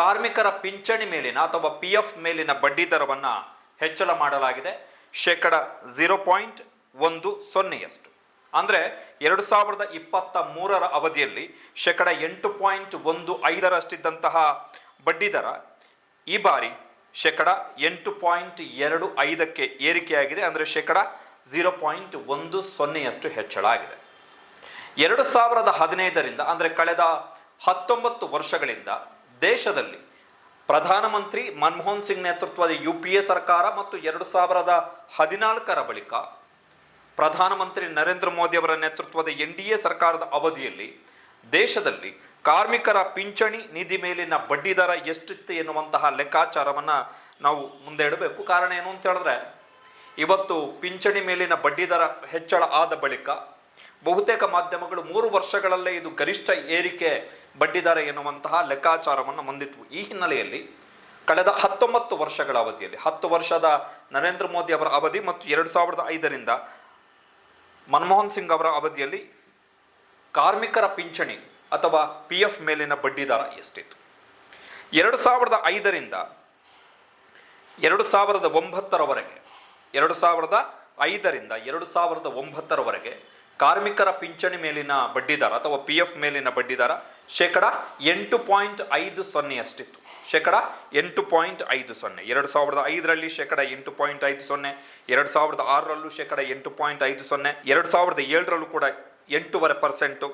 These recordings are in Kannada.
ಕಾರ್ಮಿಕರ ಪಿಂಚಣಿ ಮೇಲಿನ ಅಥವಾ ಪಿ ಎಫ್ ಮೇಲಿನ ಬಡ್ಡಿ ದರವನ್ನು ಹೆಚ್ಚಳ ಮಾಡಲಾಗಿದೆ. ಶೇಕಡ ಝೀರೋ ಪಾಯಿಂಟ್ ಒಂದು ಸೊನ್ನೆಯಷ್ಟು. ಅಂದರೆ ಎರಡು ಸಾವಿರದ ಇಪ್ಪತ್ತ ಮೂರರ ಅವಧಿಯಲ್ಲಿ ಶೇಕಡ ಎಂಟು ಪಾಯಿಂಟ್ ಒಂದು ಐದರಷ್ಟಿದ್ದಂತಹ ಬಡ್ಡಿ ದರ ಈ ಬಾರಿ ಶೇಕಡ ಎಂಟು ಪಾಯಿಂಟ್ ಎರಡು ಐದಕ್ಕೆ ಏರಿಕೆಯಾಗಿದೆ. ಅಂದರೆ ಶೇಕಡ ಝೀರೋ ಪಾಯಿಂಟ್ ಒಂದು ಸೊನ್ನೆಯಷ್ಟು ಹೆಚ್ಚಳ ಆಗಿದೆ. ಎರಡು ಸಾವಿರದ ಹದಿನೈದರಿಂದ, ಅಂದರೆ ಕಳೆದ ಹತ್ತೊಂಬತ್ತು ವರ್ಷಗಳಿಂದ ದೇಶದಲ್ಲಿ ಪ್ರಧಾನಮಂತ್ರಿ ಮನಮೋಹನ್ ಸಿಂಗ್ ನೇತೃತ್ವದ ಯು ಪಿ ಎ ಸರ್ಕಾರ ಮತ್ತು ಎರಡು ಸಾವಿರದ ಹದಿನಾಲ್ಕರ ಬಳಿಕ ಪ್ರಧಾನಮಂತ್ರಿ ನರೇಂದ್ರ ಮೋದಿ ಅವರ ನೇತೃತ್ವದ ಎನ್ ಡಿ ಎ ಸರ್ಕಾರದ ಅವಧಿಯಲ್ಲಿ ದೇಶದಲ್ಲಿ ಕಾರ್ಮಿಕರ ಪಿಂಚಣಿ ನಿಧಿ ಮೇಲಿನ ಬಡ್ಡಿ ದರ ಎಷ್ಟಿತ್ತು ಎನ್ನುವಂತಹ ಲೆಕ್ಕಾಚಾರವನ್ನು ನಾವು ಮುಂದೆ ಇಡಬೇಕು. ಕಾರಣ ಏನು ಅಂತ ಹೇಳಿದ್ರೆ, ಇವತ್ತು ಪಿಂಚಣಿ ಮೇಲಿನ ಬಡ್ಡಿ ದರ ಹೆಚ್ಚಳ ಆದ ಬಳಿಕ ಬಹುತೇಕ ಮಾಧ್ಯಮಗಳು ಮೂರು ವರ್ಷಗಳಲ್ಲೇ ಇದು ಗರಿಷ್ಠ ಏರಿಕೆ ಬಡ್ಡಿದರ ಎನ್ನುವಂತಹ ಲೆಕ್ಕಾಚಾರವನ್ನು ಹೊಂದಿತ್ತು ಈ ಹಿನ್ನೆಲೆಯಲ್ಲಿ ಕಳೆದ ಹತ್ತೊಂಬತ್ತು ವರ್ಷಗಳ ಅವಧಿಯಲ್ಲಿ, ಹತ್ತು ವರ್ಷದ ನರೇಂದ್ರ ಮೋದಿ ಅವರ ಅವಧಿ ಮತ್ತು ಎರಡು ಸಾವಿರದ ಐದರಿಂದ ಮನಮೋಹನ್ ಸಿಂಗ್ ಅವರ ಅವಧಿಯಲ್ಲಿ ಕಾರ್ಮಿಕರ ಪಿಂಚಣಿ ಅಥವಾ ಪಿ ಎಫ್ ಮೇಲಿನ ಬಡ್ಡಿದರ ಎಷ್ಟಿತ್ತು? ಎರಡು ಸಾವಿರದ ಐದರಿಂದ ಎರಡು ಸಾವಿರದ ಒಂಬತ್ತರವರೆಗೆ, ಎರಡು ಸಾವಿರದ ಐದರಿಂದ ಎರಡು ಸಾವಿರದ ಒಂಬತ್ತರವರೆಗೆ ಕಾರ್ಮಿಕರ ಪಿಂಚಣಿ ಮೇಲಿನ ಬಡ್ಡಿದರ ಅಥವಾ ಪಿ ಎಫ್ ಮೇಲಿನ ಬಡ್ಡಿದರ ಶೇಕಡ ಎಂಟು ಪಾಯಿಂಟ್ ಐದು ಸೊನ್ನೆಯಷ್ಟಿತ್ತು ಶೇಕಡ ಎಂಟು ಪಾಯಿಂಟ್ ಐದು ಸೊನ್ನೆ. ಎರಡು ಸಾವಿರದ ಐದರಲ್ಲಿ ಶೇಕಡ ಎಂಟು ಪಾಯಿಂಟ್ ಐದು ಸೊನ್ನೆ, ಎರಡು ಸಾವಿರದ ಆರರಲ್ಲೂ ಶೇಕಡ ಎಂಟು ಪಾಯಿಂಟ್ ಐದು ಸೊನ್ನೆ, ಎರಡು ಸಾವಿರದ ಏಳರಲ್ಲೂ ಕೂಡ ಎಂಟೂವರೆ ಪರ್ಸೆಂಟು,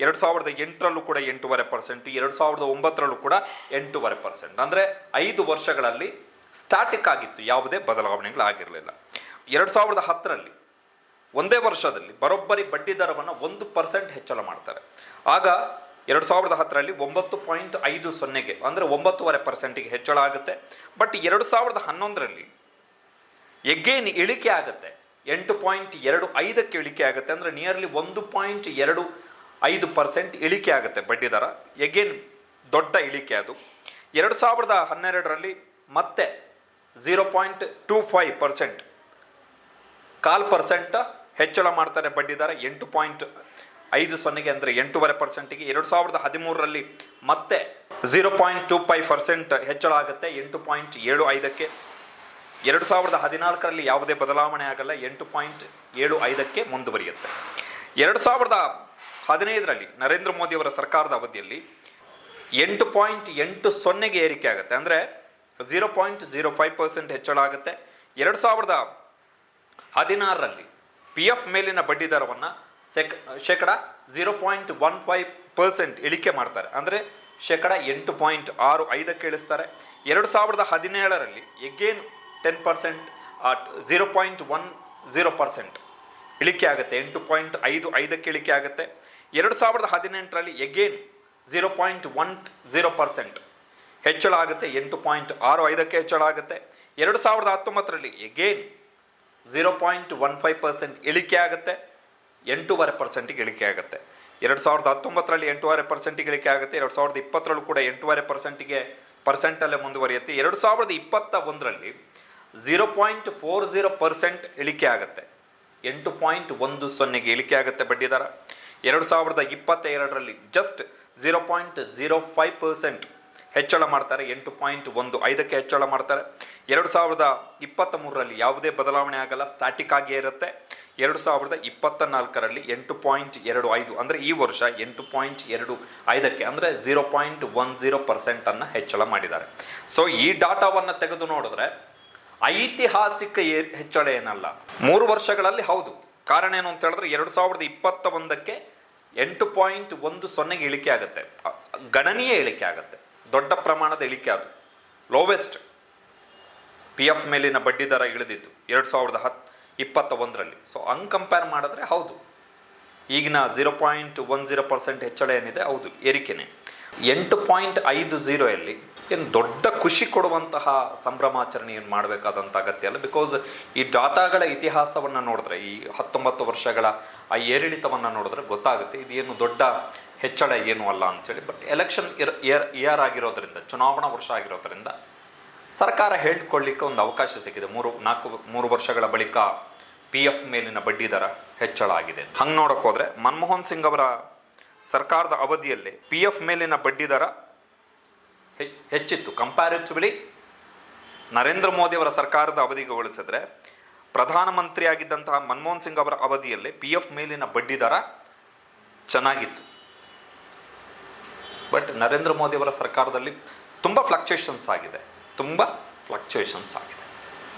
ಎರಡು ಸಾವಿರದ ಎಂಟರಲ್ಲೂ ಕೂಡ ಎಂಟೂವರೆ ಪರ್ಸೆಂಟ್, ಎರಡು ಸಾವಿರದ ಒಂಬತ್ತರಲ್ಲೂ ಕೂಡ ಎಂಟೂವರೆ ಪರ್ಸೆಂಟ್. ಅಂದರೆ ಐದು ವರ್ಷಗಳಲ್ಲಿ ಸ್ಟಾಟಿಕ್ ಆಗಿತ್ತು. ಯಾವುದೇ ಬದಲಾವಣೆಗಳಾಗಿರಲಿಲ್ಲ. ಎರಡು ಸಾವಿರದ ಹತ್ತರಲ್ಲಿ ಒಂದೇ ವರ್ಷದಲ್ಲಿ ಬರೋಬ್ಬರಿ ಬಡ್ಡಿ ದರವನ್ನು ಒಂದು ಪರ್ಸೆಂಟ್ ಹೆಚ್ಚಳ ಮಾಡ್ತಾರೆ. ಆಗ ಎರಡು ಸಾವಿರದ ಹತ್ತರಲ್ಲಿ ಒಂಬತ್ತು ಪಾಯಿಂಟ್ ಐದು ಸೊನ್ನೆಗೆ, ಅಂದರೆ ಒಂಬತ್ತುವರೆ ಪರ್ಸೆಂಟಿಗೆ ಹೆಚ್ಚಳ ಆಗುತ್ತೆ. ಬಟ್ ಎರಡು ಸಾವಿರದ ಹನ್ನೊಂದರಲ್ಲಿ ಎಗೇನ್ ಇಳಿಕೆ ಆಗುತ್ತೆ. ಎಂಟು ಪಾಯಿಂಟ್ ಎರಡು ಐದಕ್ಕೆ ಇಳಿಕೆ ಆಗುತ್ತೆ, ಅಂದರೆ ನಿಯರ್ಲಿ ಒಂದು ಪಾಯಿಂಟ್ ಎರಡು ಐದು ಪರ್ಸೆಂಟ್ ಇಳಿಕೆ ಆಗುತ್ತೆ ಬಡ್ಡಿ ದರ. ಎಗೇನ್ ದೊಡ್ಡ ಇಳಿಕೆ ಅದು. ಎರಡು ಸಾವಿರದ ಹನ್ನೆರಡರಲ್ಲಿ ಮತ್ತೆ zero point two five percent ಕಾಲ್ ಪರ್ಸೆಂಟ್ ಹೆಚ್ಚಳ ಮಾಡ್ತಾರೆ ಬಡ್ಡಿ ದರ ಎಂಟು ಪಾಯಿಂಟ್ ಐದು ಸೊನ್ನೆಗೆ ಅಂದರೆ ಎಂಟೂವರೆ ಪರ್ಸೆಂಟಿಗೆ. ಎರಡು ಸಾವಿರದ ಹದಿಮೂರರಲ್ಲಿ ಮತ್ತೆ zero point two five percent ಹೆಚ್ಚಳ ಆಗುತ್ತೆ. ಎಂಟು ಪಾಯಿಂಟ್ ಏಳು ಐದಕ್ಕೆ. ಎರಡು ಸಾವಿರದ ಹದಿನಾಲ್ಕರಲ್ಲಿ ಯಾವುದೇ ಬದಲಾವಣೆ ಆಗಲ್ಲ. ಎಂಟು ಪಾಯಿಂಟ್ ಏಳು ಐದಕ್ಕೆ ಮುಂದುವರಿಯುತ್ತೆ. ಎರಡು ಸಾವಿರದ ಹದಿನೈದರಲ್ಲಿ ನರೇಂದ್ರ ಮೋದಿಯವರ ಸರ್ಕಾರದ ಅವಧಿಯಲ್ಲಿ ಎಂಟು ಪಾಯಿಂಟ್ ಎಂಟು ಸೊನ್ನೆಗೆ ಏರಿಕೆ ಆಗುತ್ತೆ. ಅಂದರೆ zero point zero five percent ಹೆಚ್ಚಳ ಆಗುತ್ತೆ. ಎರಡು ಸಾವಿರದ ಹದಿನಾರರಲ್ಲಿ ಪಿ ಎಫ್ ಮೇಲಿನ ಬಡ್ಡಿ ದರವನ್ನು ಸೆಕ್, ಶೇಕಡ zero point one five percent ಇಳಿಕೆ ಮಾಡ್ತಾರೆ. ಅಂದರೆ ಶೇಕಡ ಎಂಟು ಪಾಯಿಂಟ್ ಆರು ಐದಕ್ಕೆ ಇಳಿಸ್ತಾರೆ. ಎರಡು ಸಾವಿರದ ಹದಿನೇಳರಲ್ಲಿ again ten percent zero point one zero percent ಇಳಿಕೆ ಆಗುತ್ತೆ. ಎಂಟು ಪಾಯಿಂಟ್ ಐದು ಐದಕ್ಕೆ ಇಳಿಕೆ ಆಗುತ್ತೆ. ಎರಡು ಸಾವಿರದ ಹದಿನೆಂಟರಲ್ಲಿ again zero point one zero percent ಹೆಚ್ಚಳ ಆಗುತ್ತೆ. ಎಂಟು ಪಾಯಿಂಟ್ ಆರು ಐದಕ್ಕೆ ಹೆಚ್ಚಳ ಆಗುತ್ತೆ. ಎರಡು ಸಾವಿರದ ಹತ್ತೊಂಬತ್ತರಲ್ಲಿ again zero point one five percent ಇಳಿಕೆ ಆಗುತ್ತೆ, ಎಂಟೂವರೆ ಪರ್ಸೆಂಟಿಗೆ ಇಳಿಕೆ ಆಗುತ್ತೆ. ಎರಡು ಸಾವಿರದ ಹತ್ತೊಂಬತ್ತರಲ್ಲಿ ಎಂಟೂವರೆ ಪರ್ಸೆಂಟಿಗೆ ಇಳಿಕೆ ಆಗುತ್ತೆ, ಎರಡು ಸಾವಿರದ ಇಪ್ಪತ್ತರಲ್ಲೂ ಕೂಡ ಎಂಟೂವರೆ ಪರ್ಸೆಂಟಿಗೆ ಪರ್ಸೆಂಟಲ್ಲೇ ಮುಂದುವರಿಯುತ್ತೆ. ಎರಡು ಸಾವಿರದ ಇಪ್ಪತ್ತ ಒಂದರಲ್ಲಿ zero point four zero percent ಇಳಿಕೆ ಆಗುತ್ತೆ, ಎಂಟು ಪಾಯಿಂಟ್ ಒಂದು ಸೊನ್ನೆಗೆ ಇಳಿಕೆ ಆಗುತ್ತೆ ಬಡ್ಡಿ ದರ. ಎರಡು ಸಾವಿರದ ಇಪ್ಪತ್ತ ಎರಡರಲ್ಲಿ just zero point zero five percent ಹೆಚ್ಚಳ ಮಾಡ್ತಾರೆ, ಎಂಟು ಪಾಯಿಂಟ್ ಒಂದು ಐದಕ್ಕೆ ಹೆಚ್ಚಳ ಮಾಡ್ತಾರೆ. ಎರಡು ಸಾವಿರದ ಇಪ್ಪತ್ತ ಮೂರರಲ್ಲಿ ಯಾವುದೇ ಬದಲಾವಣೆ ಆಗಲ್ಲ ಸ್ಟಾಟಿಕ್ ಆಗಿಯೇ ಇರುತ್ತೆ. ಎರಡು ಸಾವಿರದ ಇಪ್ಪತ್ತ ನಾಲ್ಕರಲ್ಲಿ ಎಂಟು ಪಾಯಿಂಟ್ ಎರಡು ಐದು, ಅಂದರೆ ಈ ವರ್ಷ ಎಂಟು ಪಾಯಿಂಟ್ ಎರಡು ಐದಕ್ಕೆ, ಅಂದರೆ ಝೀರೋ ಪಾಯಿಂಟ್ ಒನ್ ಝೀರೋ ಪರ್ಸೆಂಟನ್ನು ಹೆಚ್ಚಳ ಮಾಡಿದ್ದಾರೆ. ಸೊ ಈ ಡಾಟಾವನ್ನು ತೆಗೆದು ನೋಡಿದ್ರೆ, ಐತಿಹಾಸಿಕ ಹೆಚ್ಚಳ ಏನಲ್ಲ. ಮೂರು ವರ್ಷಗಳಲ್ಲಿ ಹೌದು. ಕಾರಣ ಏನು ಅಂತ ಹೇಳಿದ್ರೆ, ಎರಡು ಸಾವಿರದ ಇಪ್ಪತ್ತ ಒಂದಕ್ಕೆ ಎಂಟು ಪಾಯಿಂಟ್ ಒಂದು ಸೊನ್ನೆಗೆ ಇಳಿಕೆ ಆಗುತ್ತೆ. ಗಣನೀಯ ಇಳಿಕೆ ಆಗುತ್ತೆ. ದೊಡ್ಡ ಪ್ರಮಾಣದ ಇಳಿಕೆ ಅದು. ಲೋವೆಸ್ಟ್ ಪಿ ಎಫ್ ಮೇಲಿನ ಬಡ್ಡಿ ದರ ಇಳಿದಿದ್ದು ಎರಡು ಸಾವಿರದ ಹತ್ತು ಇಪ್ಪತ್ತ ಒಂದರಲ್ಲಿ ಸೊ ಹಂಗೆ ಕಂಪೇರ್ ಮಾಡಿದ್ರೆ ಹೌದು. ಈಗಿನ zero point one zero percent ಹೆಚ್ಚಳ ಏನಿದೆ? ಹೌದು, ಏರಿಕೆನೆ. ಎಂಟು ಪಾಯಿಂಟ್ ಐದು ಝೀರೋಯಲ್ಲಿ ಏನು ದೊಡ್ಡ ಖುಷಿ ಕೊಡುವಂತಹ ಸಂಭ್ರಮಾಚರಣೆ ಏನು ಮಾಡಬೇಕಾದಂಥ ಅಗತ್ಯ ಅಲ್ಲ? ಬಿಕಾಸ್ ಈ ಡಾಟಾಗಳ ಇತಿಹಾಸವನ್ನು ನೋಡಿದ್ರೆ, ಈ ಹತ್ತೊಂಬತ್ತು ವರ್ಷಗಳ ಆ ಏರಿಳಿತವನ್ನು ನೋಡಿದ್ರೆ ಗೊತ್ತಾಗುತ್ತೆ. ಇದೇನು ದೊಡ್ಡ ಹೆಚ್ಚಳ ಏನು ಅಲ್ಲ ಅಂಥೇಳಿ ಬಟ್ ಎಲೆಕ್ಷನ್ ಇರ್ ಇಯರ್ ಇಯರ್ ಆಗಿರೋದ್ರಿಂದ, ಚುನಾವಣಾ ವರ್ಷ ಆಗಿರೋದ್ರಿಂದ ಸರ್ಕಾರ ಹೇಳ್ಕೊಳ್ಳಿಕ್ಕೆ ಒಂದು ಅವಕಾಶ ಸಿಕ್ಕಿದೆ. ಮೂರು, ನಾಲ್ಕು, ಮೂರು ವರ್ಷಗಳ ಬಳಿಕ ಪಿ ಎಫ್ ಮೇಲಿನ ಬಡ್ಡಿ ದರ ಹೆಚ್ಚಳ ಆಗಿದೆ. ಹಂಗೆ ನೋಡೋಕೆ ಹೋದರೆ ಮನಮೋಹನ್ ಸಿಂಗ್ ಅವರ ಸರ್ಕಾರದ ಅವಧಿಯಲ್ಲಿ ಪಿ ಎಫ್ ಮೇಲಿನ ಬಡ್ಡಿ ದರ ಹೆಚ್ಚಿತ್ತು. ಕಂಪ್ಯಾರಿಟಿವ್ಲಿ ನರೇಂದ್ರ ಮೋದಿ ಅವರ ಸರ್ಕಾರದ ಅವಧಿಗೆ ಹೋಲಿಸಿದ್ರೆ ಪ್ರಧಾನಮಂತ್ರಿಯಾಗಿದ್ದಂತಹ ಮನಮೋಹನ್ ಸಿಂಗ್ ಅವರ ಅವಧಿಯಲ್ಲಿ ಪಿ ಎಫ್ ಮೇಲಿನ ಬಡ್ಡಿದರ ಚೆನ್ನಾಗಿತ್ತು. ಬಟ್ ನರೇಂದ್ರ ಮೋದಿಯವರ ಸರ್ಕಾರದಲ್ಲಿ ತುಂಬ ಫ್ಲಕ್ಚುಯೇಷನ್ಸ್ ಆಗಿದೆ. ತುಂಬ ಫ್ಲಕ್ಚುಯೇಷನ್ಸ್ ಆಗಿದೆ.